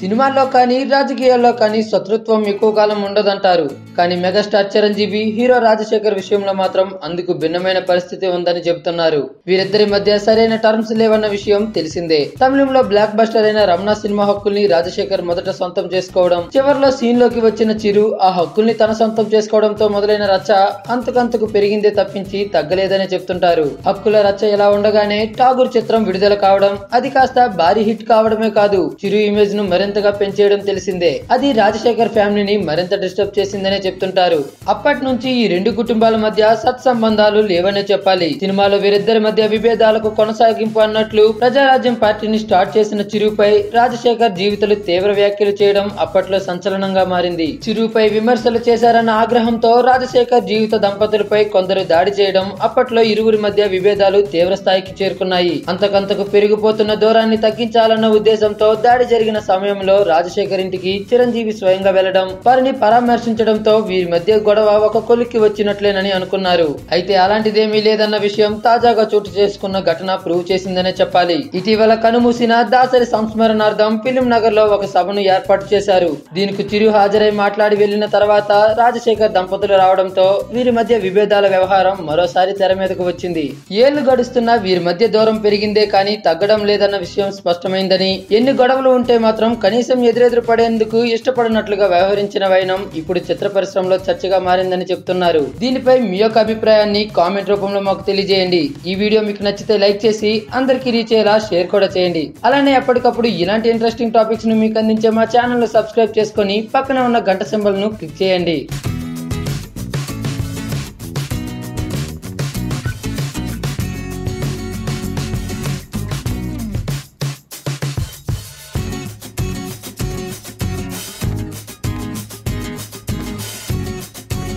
సినిమాల్లో కానీ రాజకీయాల్లో కానీ శత్రుత్వం ఎక్కువ కాలం ఉండదంటారు. కానీ మెగాస్టార్ చిరంజీవి హీరో రాజశేఖర్ విషయంలో మాత్రం అందుకు భిన్నమైన పరిస్థితి ఉందని చెబుతున్నారు. వీరిద్దరి మధ్య సరైన టర్మ్స్ లేవన్న విషయం తెలిసిందే. తమిళంలో బ్లాక్ బస్టర్ అయిన రమణ సినిమా హక్కుల్ని రాజశేఖర్ మొదట సొంతం చేసుకోవడం చివరిలో సీన్లోకి వచ్చిన చిరు ఆ హక్కుల్ని తన సొంతం చేసుకోవడంతో మొదలైన రచ్చ అంతకంతకు పెరిగిందే తప్పించి తగ్గలేదని చెప్తుంటారు. హక్కుల రచ్చ ఎలా ఉండగానే ఠాగూర్ చిత్రం విడుదల కావడం అది కాస్త భారీ హిట్ కావడమే కాదు చిరు ఇమేజ్ను మరింత మరింతగా పెంచేయడం తెలిసిందే. అది రాజశేఖర్ ఫ్యామిలీని మరింత డిస్టర్బ్ చేసిందనే చెప్తుంటారు. అప్పటి నుంచి ఈ రెండు కుటుంబాల మధ్య సత్సంబంధాలు లేవనే చెప్పాలి. సినిమాలో వీరిద్దరి మధ్య విభేదాలకు కొనసాగింపు అన్నట్లు ప్రజారాజ్యం పార్టీని స్టార్ట్ చేసిన చిరుపై రాజశేఖర్ జీవితలు తీవ్ర వ్యాఖ్యలు చేయడం అప్పట్లో సంచలనంగా మారింది. చిరుపై విమర్శలు చేశారన్న ఆగ్రహంతో రాజశేఖర్ జీవిత దంపతులపై కొందరు దాడి చేయడం అప్పట్లో ఇరువురి మధ్య విభేదాలు తీవ్ర స్థాయికి చేరుకున్నాయి. అంతకంతకు పెరిగిపోతున్న దూరాన్ని తగ్గించాలన్న ఉద్దేశంతో దాడి జరిగిన సమయం సమయంలో రాజశేఖర్ ఇంటికి చిరంజీవి స్వయంగా వెళ్ళడం వారిని పరామర్శించడంతో వీరి మధ్య గొడవ ఒక కొలిక్కి వచ్చినట్లేనని అనుకున్నారు. అయితే అలాంటిదేమీ లేదన్న విషయం తాజాగా చోటు చేసుకున్న ఘటన ప్రూవ్ చేసిందనే చెప్పాలి. ఇటీవల కనుమూసిన దాసరి సంస్మరణార్థం ఫిలిం నగర్లో ఒక సభను ఏర్పాటు చేశారు. దీనికి చిరు హాజరై మాట్లాడి వెళ్ళిన తర్వాత రాజశేఖర్ దంపతులు రావడంతో వీరి మధ్య విభేదాల వ్యవహారం మరోసారి తెర మీదకు వచ్చింది. ఏళ్ళు గడుస్తున్నా వీరి మధ్య దూరం పెరిగిందే కానీ తగ్గడం లేదన్న విషయం స్పష్టమైందని ఎన్ని గొడవలు ఉంటే మాత్రం కనీసం ఎదురెదురు పడేందుకు ఇష్టపడినట్లుగా వ్యవహరించిన వైనం ఇప్పుడు చిత్ర పరిశ్రమలో చర్చగా మారిందని చెప్తున్నారు. దీనిపై మీ యొక్క అభిప్రాయాన్ని కామెంట్ రూపంలో మాకు తెలియజేయండి. ఈ వీడియో మీకు నచ్చితే లైక్ చేసి అందరికీ రీచ్ అయ్యేలా షేర్ కూడా చేయండి. అలానే ఎప్పటికప్పుడు ఇలాంటి ఇంట్రెస్టింగ్ టాపిక్స్ను మీకు అందించే మా ఛానల్ను సబ్స్క్రైబ్ చేసుకొని పక్కన ఉన్న గంట సింబల్ను క్లిక్ చేయండి.